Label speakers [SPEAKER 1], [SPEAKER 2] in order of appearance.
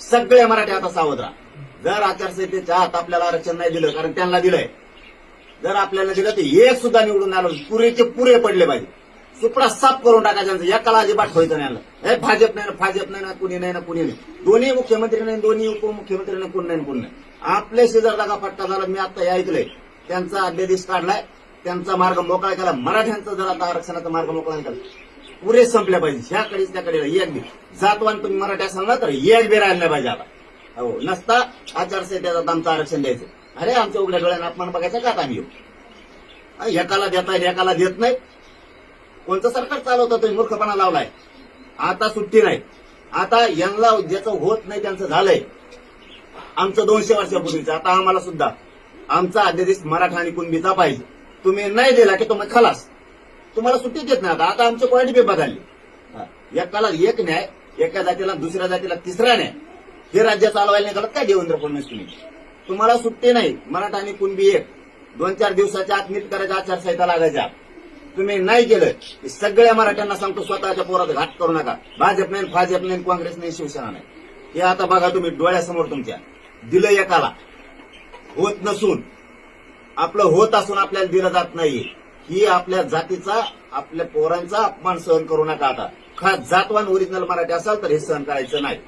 [SPEAKER 1] सगळे मराठी आता सावध राहा जर आचारसंहितेच्या आत आपल्याला आरक्षण नाही दिलं कारण त्यांना दिलंय. जर आपल्याला दिलं तर एक सुद्धा निवडून आलं पुरेचे पुरे पडले पाहिजे. सुपडा साफ करून टाकायचा एकाला अजिबात ठेवायचं नाही आलं हे भाजप नाही ना भाजप नाही ना कुणी नाही ना कुणी नाही. दोन्ही मुख्यमंत्री नाही दोन्ही उपमुख्यमंत्री नाही कोण नाही ना कोण नाही. आपले शेजार जागा फटका झाला मी आता ऐकलंय. त्यांचा अध्यादेश काढलाय त्यांचा मार्ग मोकळा केला. मराठ्यांचा जर आता आरक्षणाचा मार्ग मोकळा केला पुरे संपल्या पाहिजे. ह्याकडेच त्याकडे एक बी जातवान तुम्ही मराठा सांगला तर एक बी राहिला पाहिजे आता. हो नसता आचारसंहितेचा आमचं आरक्षण द्यायचं. अरे आमच्या उघड्या डोळ्यांना अपमान बघायचा का आम्ही येऊ? एकाला देताय एकाला देत नाही. कोणतं सरकार चालवतं? तुम्ही मूर्खपणा लावलाय. आता सुट्टी नाही. आता यांना ज्याचं होत नाही त्यांचं झालंय. आमचं दोनशे वर्षापूर्वीचं आता आम्हाला सुद्धा. आमचा अध्यादेश मराठा आणि कुणबीचा पाहिजे. तुम्ही नाही दिला की तुम्ही खलास. तुम्हाला सुट्टी देत नाही आता. आता आमची क्वालिटी पेपर झाले? एकाला एक न्याय एका जातीला दुसऱ्या जातीला तिसरा न्याय. हे राज्य चालवायला नाही करत काय देवेंद्र फडणवीस तुम्ही? तुम्हाला सुट्टी नाही. मराठा आणि कुणबी एक. दोन चार दिवसाच्या आत नीट करायच्या आचारसंहिता लागायच्या. तुम्ही नाही केलं की सगळ्या मराठ्यांना सांगतो स्वतःच्या पोरात घाट करू नका. भाजप नाही भाजप नाही काँग्रेस नाही शिवसेना नाही. हे आता बघा तुम्ही डोळ्यासमोर तुमच्या. दिलं एकाला. होत नसून आपलं होत असून आपल्याला दिलं जात नाही ही आपल्या जातीचा आपल्या पोरांचा अपमान सहन करू नका आता. खा जातवान ओरिजिनल मराठी असाल तर हे सहन करायचं नाही.